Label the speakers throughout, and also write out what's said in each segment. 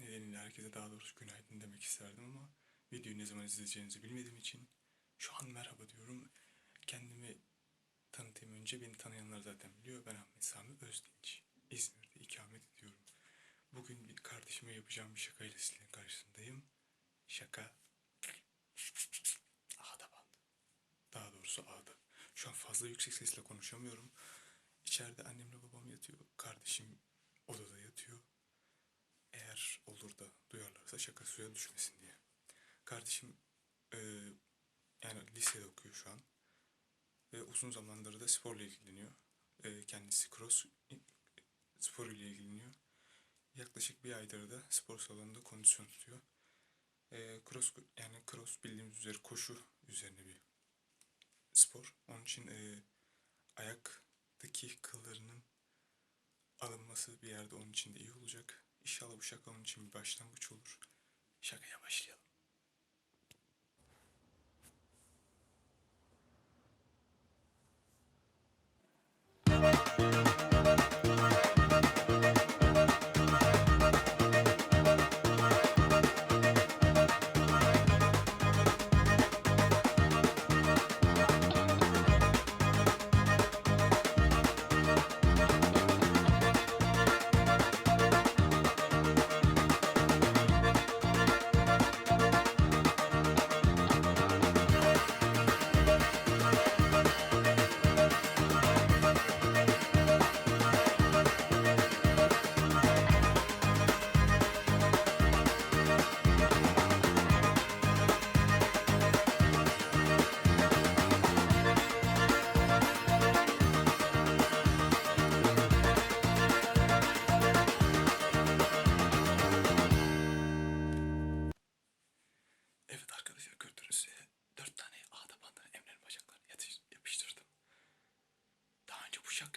Speaker 1: nedeniyle herkese daha doğrusu günaydın demek isterdim ama videoyu ne zaman izleyeceğinizi bilmediğim için şu an merhaba diyorum. Kendimi tanıtayım önce. Beni tanıyanlar zaten biliyor. Ben Ahmet Sami Özdinç. İzmir'de ikamet ediyorum. Bugün bir kardeşime yapacağım bir şakayla sizlerin karşısındayım. Şaka A'da bandı. Daha doğrusu A'da. Şu an fazla yüksek sesle konuşamıyorum. İçeride annemle babam yatıyor. Kardeşim odada yatıyor. Eğer olur da duyarlarsa şaka suya düşmesin diye. Kardeşim eee, yani lisede okuyor şu an. Ve uzun zamandır da sporla ilgileniyor. Eee, kendisi cross spor ile ilgileniyor. Yaklaşık bir aydır da spor salonunda kondisyon tutuyor. Eee cross yani cross bildiğimiz üzere koşu üzerine bir spor. Onun için eee, ayaktaki kıllarının alınması bir yerde onun için de iyi olacak. İnşallah bu şaka onun için bir başlangıç olur. Şakaya başlayalım.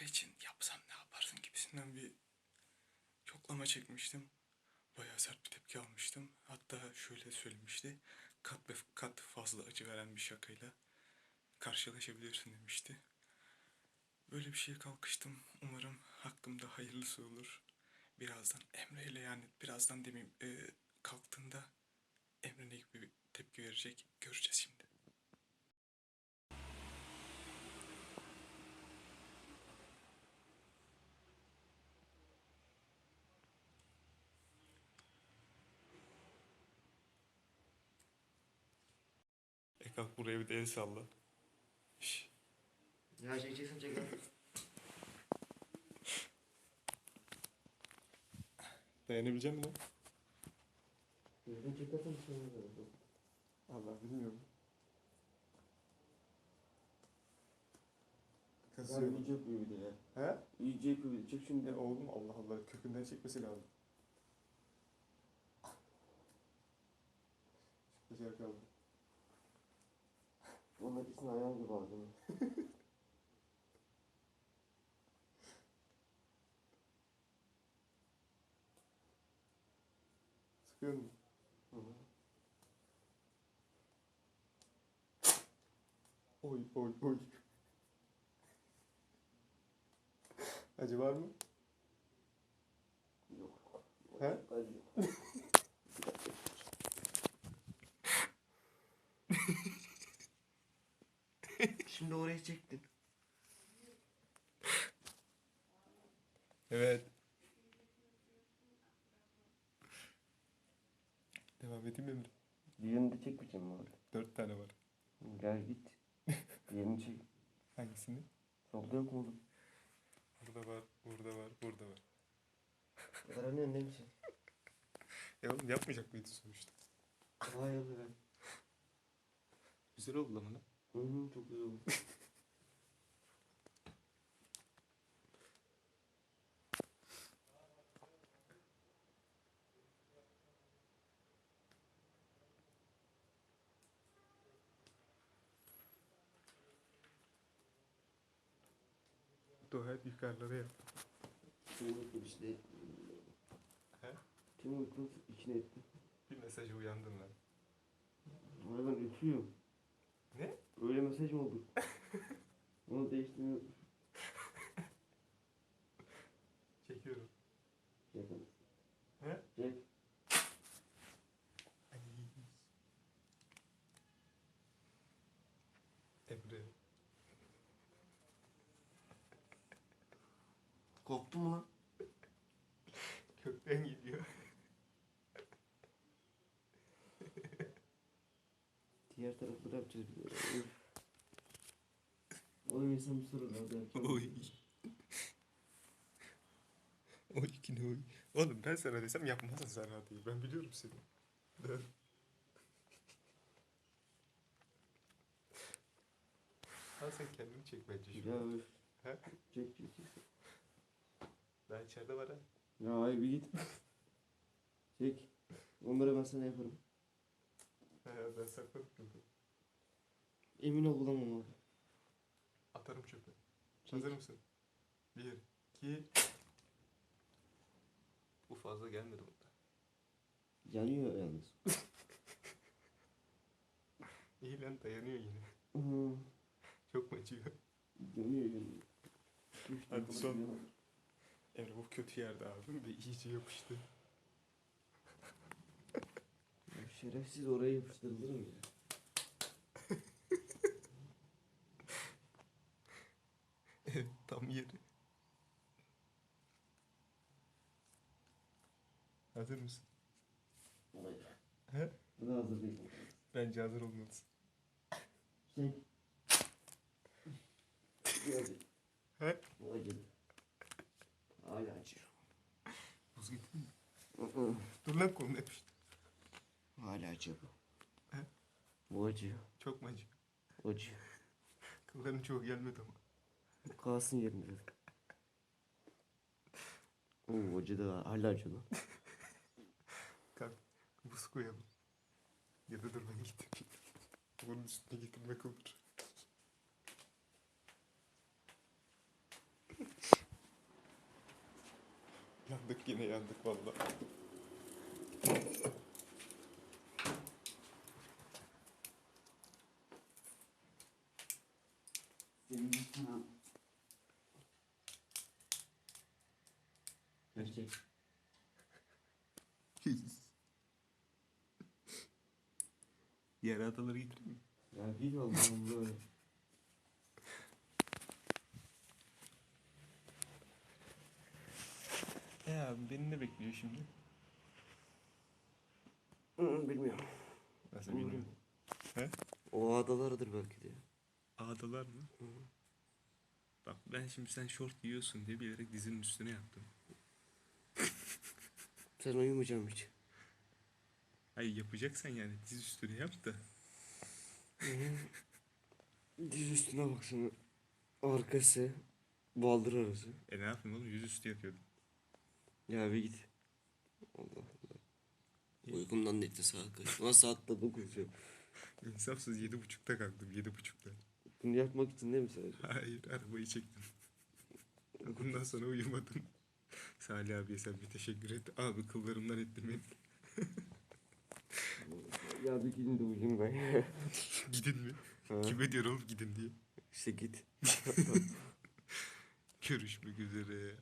Speaker 1: Şaka için yapsam ne yaparsın gibisinden bir yoklama çekmiştim. Bayağı sert bir tepki almıştım. Hatta şöyle söylemişti. Kat ve kat fazla acı veren bir şakayla karşılaşabilirsin demişti. Böyle bir şeye kalkıştım. Umarım hakkımda hayırlısı olur. Birazdan Emre ile yani birazdan demeyeyim e, kalktığında Emre ne gibi tepki verecek göreceğiz şimdi. Kalk buraya bir de el salla. Şş,
Speaker 2: Ya çekeceksin çek lan.
Speaker 1: dayanabilecek misin lan?
Speaker 2: Düzgün çekersen bir şey olmaz.
Speaker 1: Allah bilmiyorum.
Speaker 2: Ya
Speaker 1: Kasıyor.
Speaker 2: iyice yapıyor bir de ya.
Speaker 1: He?
Speaker 2: İyice yapıyor bir de. Çek şimdi.
Speaker 1: E oğlum Allah Allah kökünden çekmesi lazım. Güzel kaldı.
Speaker 2: Onun acısını ayağım gibi aldım.
Speaker 1: Sıkıyor mu?
Speaker 2: Hı hı.
Speaker 1: Oy oy oy. Acı var mı?
Speaker 2: Yok.
Speaker 1: He?
Speaker 2: Acıyor. Şimdi oraya çektin.
Speaker 1: Evet. Devam edeyim mi Emre?
Speaker 2: Diğerini de çekmeyeceğim mi abi?
Speaker 1: Dört tane var.
Speaker 2: Gel git. Diğerini çek.
Speaker 1: Hangisini?
Speaker 2: Solda yok mu oğlum?
Speaker 1: Burada var, burada var, burada var.
Speaker 2: Aranıyorsun değil misin?
Speaker 1: E oğlum yapmayacak mıydı sonuçta?
Speaker 2: Hayır be.
Speaker 1: Güzel oldu lan.
Speaker 2: Hı hı çok güzel oldu.
Speaker 1: Dua et yukarılara yap.
Speaker 2: Kim unuttu işte.
Speaker 1: He?
Speaker 2: Kim unuttu içine etti.
Speaker 1: Bir mesaja uyandın lan.
Speaker 2: Ama ben ütüyorum.
Speaker 1: Ne?
Speaker 2: Öyle mesaj mı olur? Onu değiştirmiyor.
Speaker 1: Çekiyorum.
Speaker 2: Yakın.
Speaker 1: He?
Speaker 2: Çek. Koptu mu lan?
Speaker 1: Kökten geliyor.
Speaker 2: Diğer tarafı da yapacağız. Oğlum insan bir soru abi. yapacağım.
Speaker 1: Oy. Oy ki ne oy. Oğlum ben sana desem yapmazsın sen hadiyi. Ben biliyorum seni. Ha sen kendini çek bence
Speaker 2: Ya üf.
Speaker 1: He?
Speaker 2: Çek çek çek.
Speaker 1: Daha içeride var ha.
Speaker 2: Ya ay bir git. Çek. Onları ben sana yaparım.
Speaker 1: He ben sakladım bunu.
Speaker 2: Emin ol bulamam abi.
Speaker 1: Atarım çöpe.
Speaker 2: Çek.
Speaker 1: Hazır mısın? Bir, iki... Bu fazla gelmedi burada.
Speaker 2: Yanıyor yalnız.
Speaker 1: İyi lan dayanıyor yine.
Speaker 2: Hı.
Speaker 1: Çok mu acıyor?
Speaker 2: Yanıyor yanıyor.
Speaker 1: Hadi son. Emre bu kötü yerde abi ve iyice yapıştı.
Speaker 2: Ya Şerefsiz oraya yapıştırılır mı ya?
Speaker 1: Evet tam yeri. Hazır mısın? He?
Speaker 2: Bu da hazır değil.
Speaker 1: Bence hazır olmalısın.
Speaker 2: Çek. Hadi.
Speaker 1: He?
Speaker 2: Bu acıdı. Hala acıyor.
Speaker 1: Buz getireyim mi? Dur lan kolunu yapıştı.
Speaker 2: Hala acıyor bu.
Speaker 1: He?
Speaker 2: Bu acıyor.
Speaker 1: Çok mu acıyor?
Speaker 2: Acıyor.
Speaker 1: Kılların çoğu gelmedi ama.
Speaker 2: Kalsın yerinde. Oo acıdı ha. Hala acıyor lan.
Speaker 1: Kalk buz koyalım. Ya da dur ben getireyim. Bunun üstüne getirmek olur. yandık yine yandık vallahi.
Speaker 2: Senin sana. Gerçek.
Speaker 1: Yere adaları getireyim mi?
Speaker 2: Ya bir Allah'ım böyle.
Speaker 1: E abi beni ne bekliyor şimdi?
Speaker 2: Hı, bilmiyorum.
Speaker 1: Nasıl bilmiyorum. He?
Speaker 2: O adalardır belki de.
Speaker 1: Ağdalar mı?
Speaker 2: Hı.
Speaker 1: Bak ben şimdi sen şort giyiyorsun diye bilerek dizinin üstüne yaptım.
Speaker 2: Sen uyumayacağım hiç.
Speaker 1: Hayır yapacaksan yani diz üstüne yap da.
Speaker 2: Diz üstüne baksana. Arkası. Baldır arası.
Speaker 1: E ne yapayım oğlum yüzüstü yapıyordum.
Speaker 2: Ya bir git. Allah Allah. Uykumdan netti saat kaç? Ama saat de 9 ya.
Speaker 1: İnsafsız yedi buçukta kalktım yedi buçukta.
Speaker 2: Bunu yapmak için değil mi sadece?
Speaker 1: Hayır arabayı çektim. Bundan sonra uyumadım. Salih abiye sen bir teşekkür et. Abi kıllarımdan ettim beni.
Speaker 2: ya bir gidin de uyuyayım ben.
Speaker 1: Gidin mi?
Speaker 2: Ha?
Speaker 1: Kime diyor oğlum gidin diye.
Speaker 2: İşte git.
Speaker 1: Görüşmek üzere.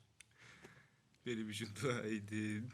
Speaker 1: Benim için dua edin.